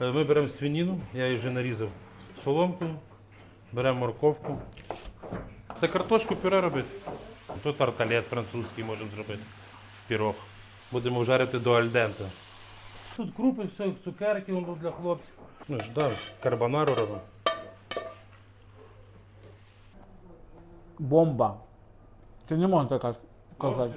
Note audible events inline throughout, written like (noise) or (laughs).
Е, Ми беремо свинину, я її вже нарізав соломкою, беремо морковку. Це картошку пюре робити. Тут тарталет французький можемо зробити. Пірог. Будемо жарити до альденте. Тут крупи, все, цукерки воно для хлопців. Ну ж, да, карбонару робимо. Бомба. Це не можна так казати.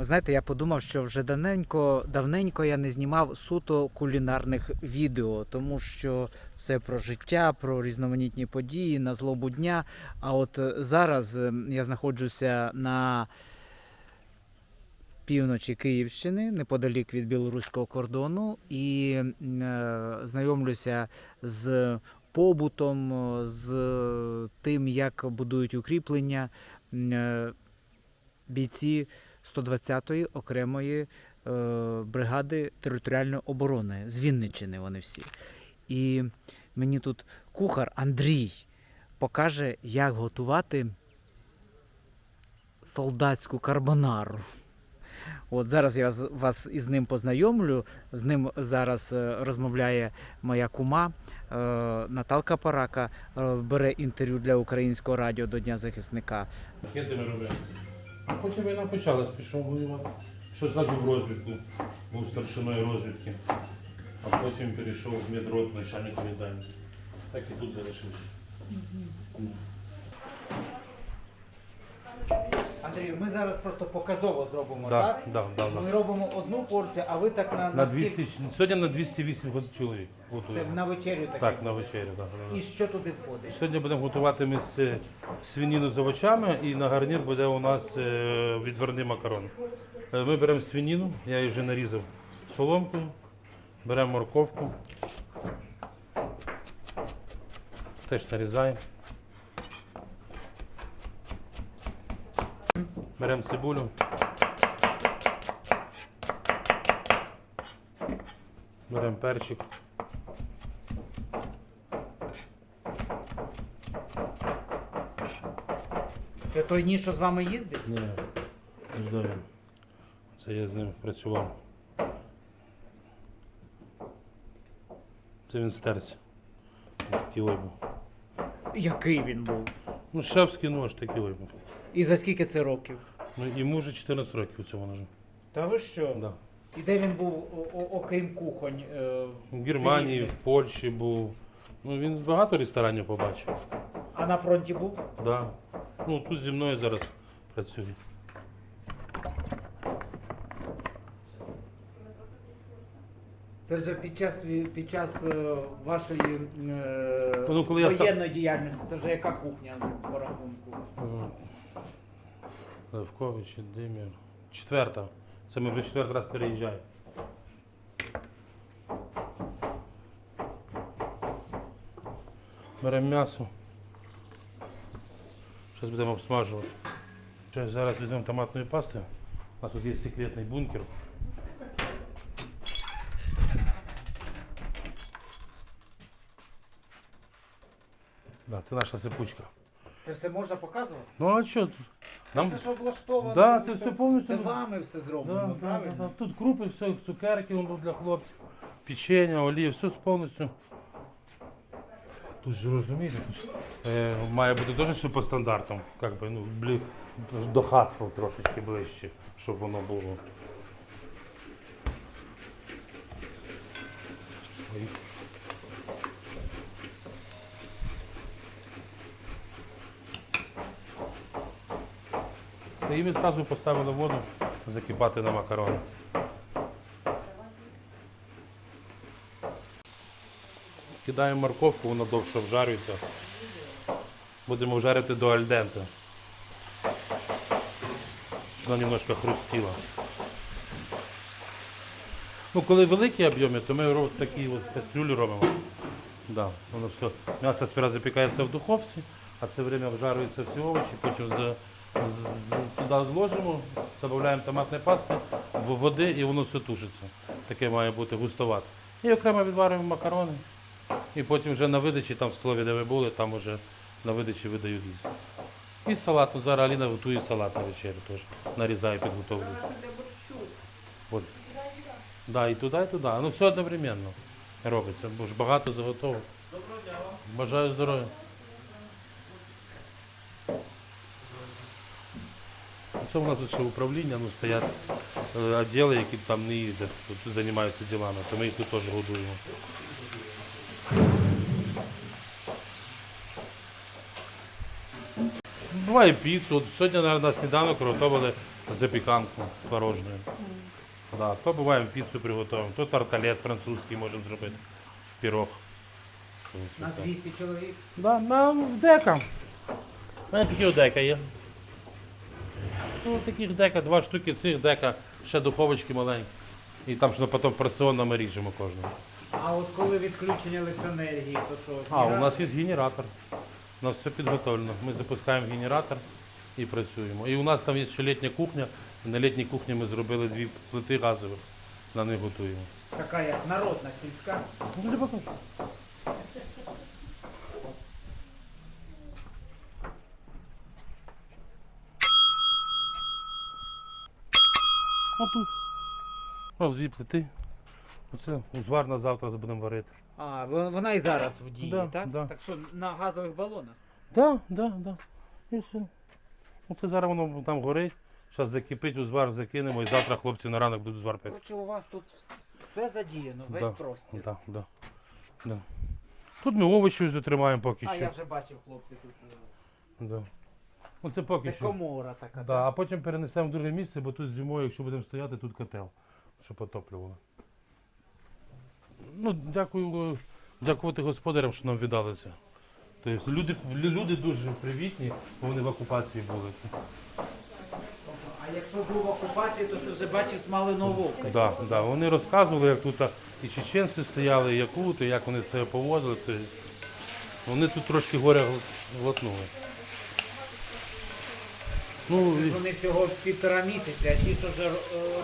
Ви знаєте, я подумав, що вже давненько, давненько я не знімав суто кулінарних відео, тому що все про життя, про різноманітні події на злобу дня. А от е, зараз е, я знаходжуся на півночі Київщини, неподалік від білоруського кордону, і е, знайомлюся з побутом, е, з тим, як будують укріплення е, бійці 120-ї окремої е, бригади територіальної оборони з Вінниччини вони всі. І мені тут кухар Андрій покаже, як готувати солдатську карбонару. От зараз я вас із ним познайомлю. З ним зараз е, розмовляє моя кума е, Наталка Парака, бере інтерв'ю для українського радіо до Дня захисника. Ракети ми робимо. А потім війна почалась, пішов воювати. Що зразу в розвідку, був старшиною розвідки, а потім перейшов в медрот начальник віддання. Так і тут залишився. Андрію, ми зараз просто показово зробимо, Да, так? да, да, Ми да. робимо одну порцію, а ви так на, На скільки- 200, сьогодні на 208 год- чоловік Це готуємо. на вечерю таке. Так, на вечерю. Да, І що туди входить? Сьогодні будемо готувати ми з е, свинину з овочами і на гарнір буде у нас е, відварний макарон. Е, Ми беремо свинину, я її вже нарізав соломкою, беремо морковку. Теж нарізаємо. Беремо цибулю. Беремо перчик. Це той ніж, що з вами їздить? Ні, не знаю. Це я з ним працював. Це він стерся. Такий ой був. Який він був? Ну, шефський нож такий ой був. І за скільки це років? Ну, йому вже 14 років у цьому ножу. Та ви що? Да. І де він був, о- о- окрім кухонь? е, В Германії, в цивільних? Польщі був. Ну, він багато ресторанів побачив. А на фронті був? Да. Ну, тут зі мною зараз працює. Це вже під час, ві- під час е, вашої е, Ну, коли я воєнної діяльності. Це вже яка кухня по рахунку? М. Левкович, Димір. Четверта. Це ми вже четвертий раз переїжджаємо. Беремо м'ясо. Зараз будемо обсмажувати. Ще Зараз візьмемо томатної пасти. У нас тут є секретний бункер. Да, це наша сипучка. Це все можна показувати? Ну а що тут? Нам... Це ж облаштовано. Да, це все- повністю. Це вами все зроблено, да, да, правильно? да. Тут крупи, все, цукерки воно для хлопців, печення, олії, все повністю. Тут ж розумієте, тут ж, е, має бути теж все по стандартам, як би, ну, блі, до хаспел трошечки ближче, щоб воно було. Ой. Та і ми одразу поставили воду закипати на макарони. Кидаємо морковку, вона довше вжарюється. Будемо вжарити до альденте. Щоб Вона немножко хрустіла. Ну, коли великі об'єми, то ми такі от кастрюлі робимо. Да, воно все. М'ясо сперва запікається в духовці, а це время вжарюються всі овочі, потім з- туди зложимо, додаємо томатної пасти, води і воно все тушиться. Таке має бути густовате. І окремо відварюємо макарони. І потім вже на видачі, там в столові, де ви були, там вже на видачі видають їсти. І салат. Ну, зараз Аліна готує салат на вечерю теж. Нарізає, підготовлює. От. Да, і туди, і туди. Ну все одновременно робиться, бо ж багато заготовок. Бажаю здоров'я. Це у нас ще управління, ну стоять е, відділи, які там не їздять, тут займаються ділами, то ми їх тут теж годуємо. Буває піцу. От сьогодні на, на сніданок приготували запіканку творожну. Да, то буває піцу приготуємо, то тарталет французький можемо зробити, пірог. На 200 чоловік. Да, на дека. У мене такі дека є. Ну, таких дека, два штуки цих дека, ще духовочки маленькі. І там ж потім порціонно ми ріжемо кожного. А от коли відключення електроенергії, то що? А, у нас є генератор. У нас все підготовлено. Ми запускаємо генератор і працюємо. І у нас там є ще літня кухня. На літній кухні ми зробили дві плити газових. На них готуємо. така як народна сільська. Ну, для покажу. А тут. Ось дві плити. Оце узвар на завтра будемо варити. А, вон- вона і зараз в дії, Да, так? да. Так що на газових балонах? Так, так, так. І все. Оце зараз воно там горить. Зараз закипить, узвар закинемо і завтра хлопці на ранок будуть узвар пити. Коротше, у вас тут все задіяно, весь Да, простір. Да, да, да. Тут ми овочі ось дотримаємо поки А що. я вже бачив хлопці тут. е, Да. Оце поки Це що. комора така. Да, а потім перенесемо в друге місце, бо тут зимою, якщо будемо стояти, тут котел, щоб потоплювало. Ну, дякую, дякувати господарям, що нам віддали це. Тобто люди, люди дуже привітні, бо вони в окупації були. А якщо був в окупації, то ти вже бачив смаленого вовка. Да, да. Вони розказували, як тут і чеченці стояли, і якути, як вони себе поводили. Вони тут трошки горя гл- глотнули. Ну, і- Вони всього півтора місяця, а ті, що вже е,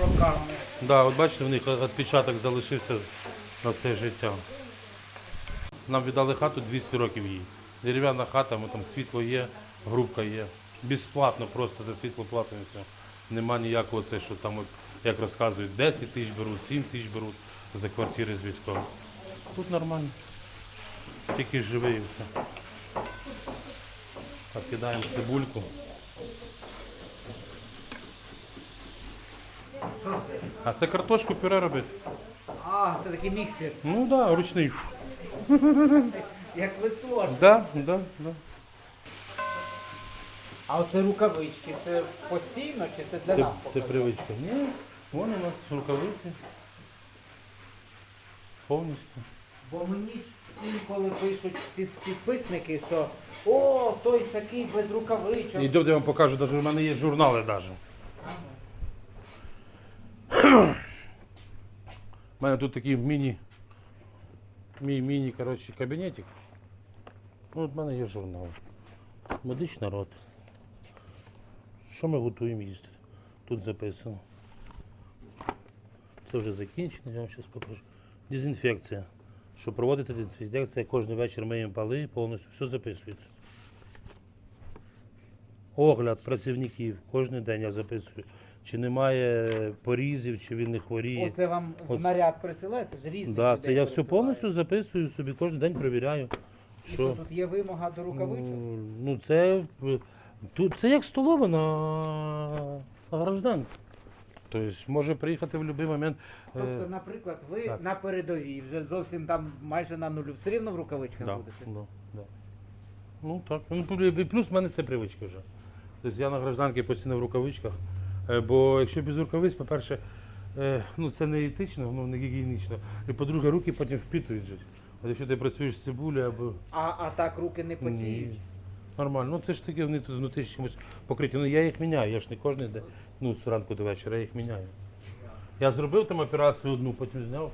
роками. Да, от бачите, в них відпечаток залишився на все життя. Нам віддали хату 200 років їй. Дерев'яна хата, ми там світло є, грубка є. Безплатно просто за світло платимо все. Нема ніякого це, що там, от, як розказують, 10 тисяч беруть, 7 тисяч беруть за квартири з військових. Тут нормально. Тільки живий і все. Так, цибульку. Що це? А це картошку пюре робити. А, це такий міксер, Ну так, да, ручний. (laughs) як весло. Да, да, да. А оце рукавички, це постійно чи це для Це, нас? це показано? привичка. Ні, вон у нас рукавиці. Повністю. Бо мені інколи пишуть під, підписники, що о, той такий без рукавичок. Йдемте, я вам покажу, навіть у мене є журнали навіть. У мене тут такий міні, мій міні, коротше, кабінетик. Ну, от в мене є журнал. Медична рота. Що ми готуємо їсти? Тут записано. Це вже закінчено, я вам зараз покажу. Дезінфекція. Що проводиться дезінфекція, кожен вечір миємо поли, повністю все записується. Огляд працівників кожен день я записую. Чи немає порізів, чи він не хворіє. Оце вам в наряд присилається, ж різних Да, це я все повністю записую собі, кожен день перевіряю. І Що? тут є вимога до рукавичок? Ну, Ну, це, тут, це як столова на, гражданці. Тобто може приїхати в будь-який момент. е, Тобто, наприклад, ви так. на передовій, вже зовсім там майже на нулю, все рівно в рукавичках да, будете? да, да. Ну так. Ну, і плюс в мене це привичка вже. Тобто я на гражданці постійно в рукавичках. Е, Бо якщо без рукавиць, по-перше, е, ну, це не етично, ну, не гігієнічно. І по-друге, руки потім впітують жити. А якщо ти працюєш з цибулею або. А, а так руки не потіють? Ні. Нормально. Ну це ж таки вони тут внутрі чимось покриті. Ну я їх міняю, я ж не кожен день, ну з ранку до вечора я їх міняю. Я зробив там операцію одну, потім зняв.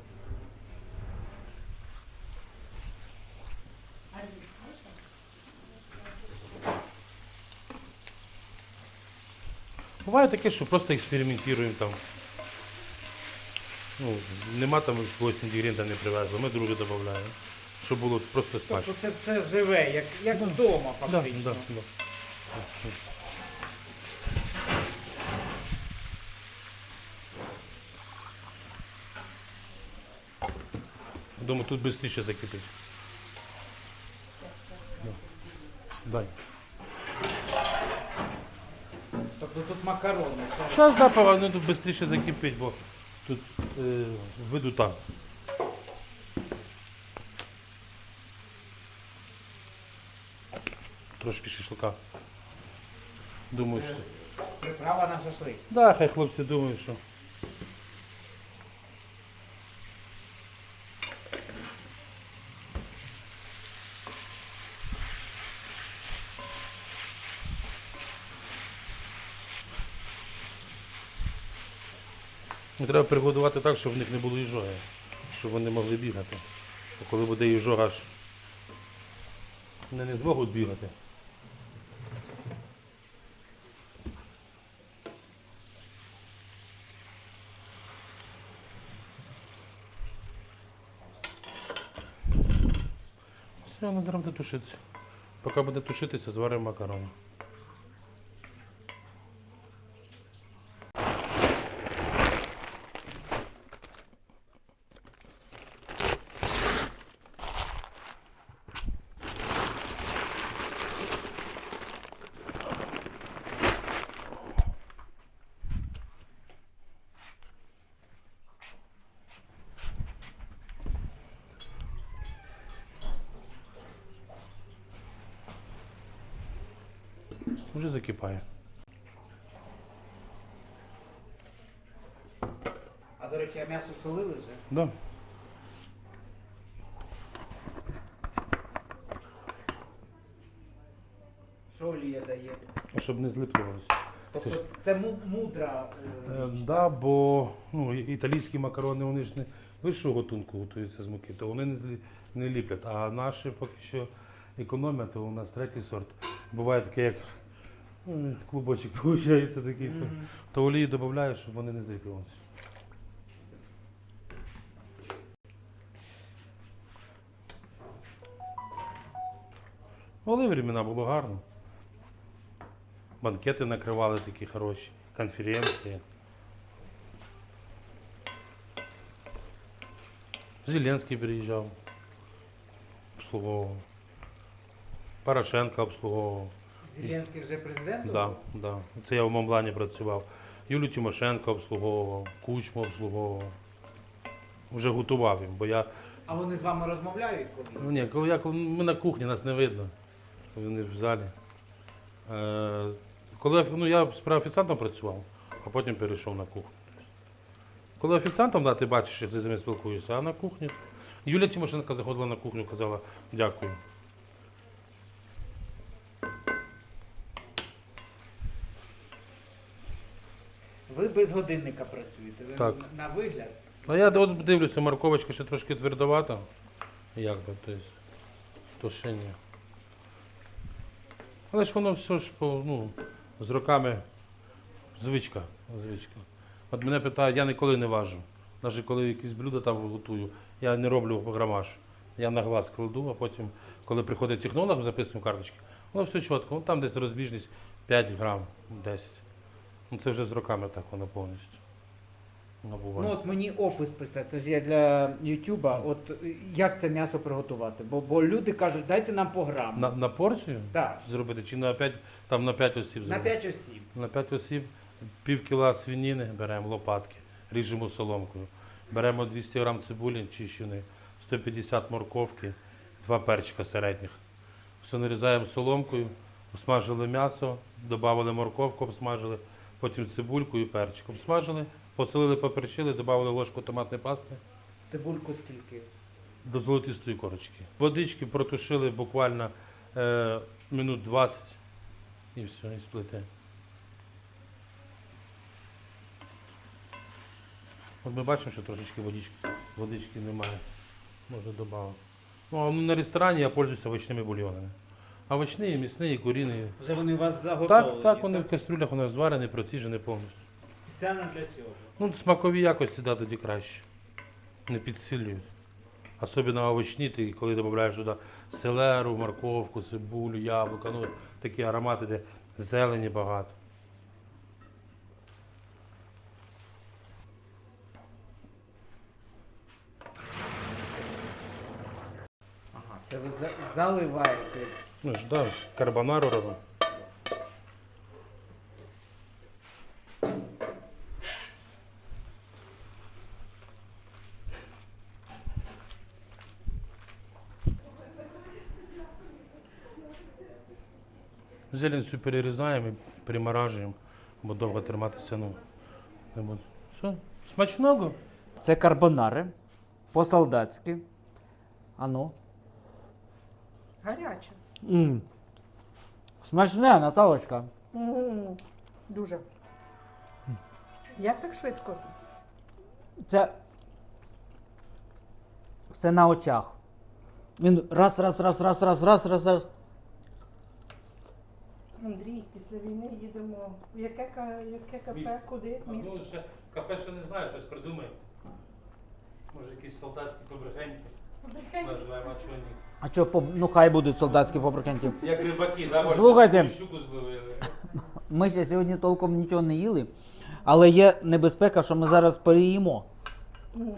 Буває таке, що просто експериментуємо там. Ну, Нема там якогось інгредієнта не привезли, ми друге додаємо, щоб було просто Тобто це все живе, як, як ну, вдома Да, фактично. да, да. Думаю, тут швидше закипить. Да. Дай. Тобто тут макарони. Зараз да, воно тут швидше закипить, бо тут е, видута. Трошки шашлика. Думаю, що. Приправа на шашлик. Да, хай хлопці думають, що. Треба приготувати так, щоб в них не було іжоги, щоб вони могли бігати. Бо коли буде іжога, ж вони не зможуть бігати. Все, воно зараз буде тушитися. Поки буде тушитися, зваримо макарони. Вже закипає. А до речі, а м'ясо солили вже? Да. Що олія дає? Щоб не злиплювалося. Тобто Це ж- це му- мудра. е, Е, да, бо ну, і- італійські макарони вони ж не вищого готунку готуються з муки, то вони не, злі, не ліплять. А наші поки що економять, то у нас третій сорт. Буває таке, як ну, клубочок (laughs) виходить такий, то, Мгм. то олії додаєш, щоб вони не зліплювалися. Були времена, було гарно. Банкети накривали такі хороші, конференції. Зеленський приїжджав, обслуговував. Порошенко обслуговував. Зеленський вже президент? Да, да. Це я в Монблані працював. Юлію Тимошенко обслуговував, Кучму обслуговував. Вже готував їм, бо я. А вони з вами розмовляють Ну ні, коли я, коли ми на кухні, нас не видно. Вони в залі. Е, коли я- ну, я справа офіціантом працював, а потім перейшов на кухню. Коли офіціантом, да, ти бачиш, як ти з ними спілкуєшся, а на кухні. Юлія Тимошенко заходила на кухню, казала дякую. Ви без годинника працюєте. Ви Так. на вигляд. Ну я от дивлюся, морковочка ще трошки твердовата. Як би, тобто, тушення. Але ж воно все ж по, ну, з роками звичка. звичка. От мене питають, я ніколи не важу. Навіть коли якісь блюда там готую, я не роблю грамаж. Я на глаз кладу, а потім, коли приходить технолог, записуємо карточки, воно все чітко, ну, там десь розбіжність 5 грам, 10. Ну, це вже з роками так воно повністю. Воно буває. Ну от мені опис писати, це ж я для Ютуба. От е, як це м'ясо приготувати? Бо, бо люди кажуть, дайте нам по граму. На, на порцію Так, зробити чи на 5, там на 5 осіб на 5 осіб. На 5 осіб пів кіла свинини беремо лопатки, ріжемо соломкою. Беремо 200 грам цибулі чищеної, 150 морковки, два перчика середніх. Все нарізаємо соломкою, обсмажили м'ясо, додали морковку, обсмажили, потім цибульку і перчик. Обсмажили, посолили, поперчили, додали ложку томатної пасти Цибульку скільки? до золотистої корочки. Водички протушили буквально е, минут 20 і все, і сплите. От ми бачимо, що трошечки водички, водички немає. Можна додати. Ну, а на ресторані я пользуюся овочними бульйонами. Овочні, і м'ясні, куріні. Вже вони у вас заготовлені. Так, так, вони в кастрюлях вони зварені, проціжені повністю. Спеціально для цього. Ну, смакові якості да, тоді краще. Не підсилюють. Особливо овочні, ти коли додаєш туди селеру, морковку, цибулю, яблука, ну такі аромати, де зелені багато. Це ви заливаєте. Ну ж, да, карбонару робимо. Зелень всю перерізаємо і приморажуємо, бо довго триматися ну, не буде. Все, смачного. Це карбонари по-солдатськи. Ану. Гаряче. М Смачне, Наталочка. М, Дуже. Як так швидко? Це все на очах. Він раз, раз, раз, раз, раз, раз, раз, раз. Андрій, після війни їдемо. В Яке, ка- яке кафе? Місто. Куди? Місто? Ну, ще кафе ще не знаю, щось придумає. Може якісь солдатські побрехеньки називаємо, а чого ні. А що, по... ну хай будуть солдатські побриканті. Як рибаки, да? Слухайте. Щуку зловили. (laughs) Ми ще сьогодні толком нічого не їли, але є небезпека, що ми зараз переїмо. М.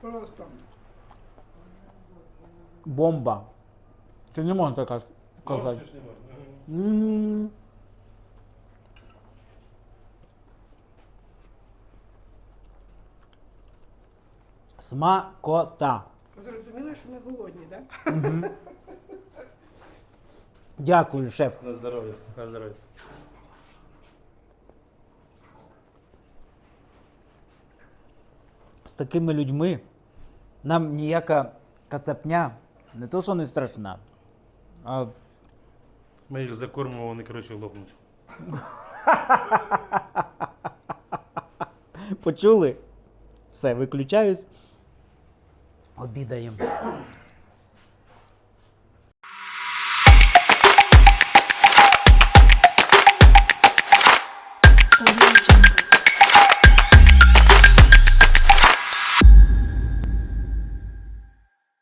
Просто. Бомба. Ти не можна так казати. Може, ж не можна. Мгм. М. Смакота. Зрозуміло, що ми голодні, так? Дякую, шеф. На здоров'я, на здоров'я. З такими людьми нам ніяка кацапня не то, що не страшна, а Ми їх закормимо, вони, коротше, лопнуть. (laughs) почули. Все, виключаюсь. Обідаємо.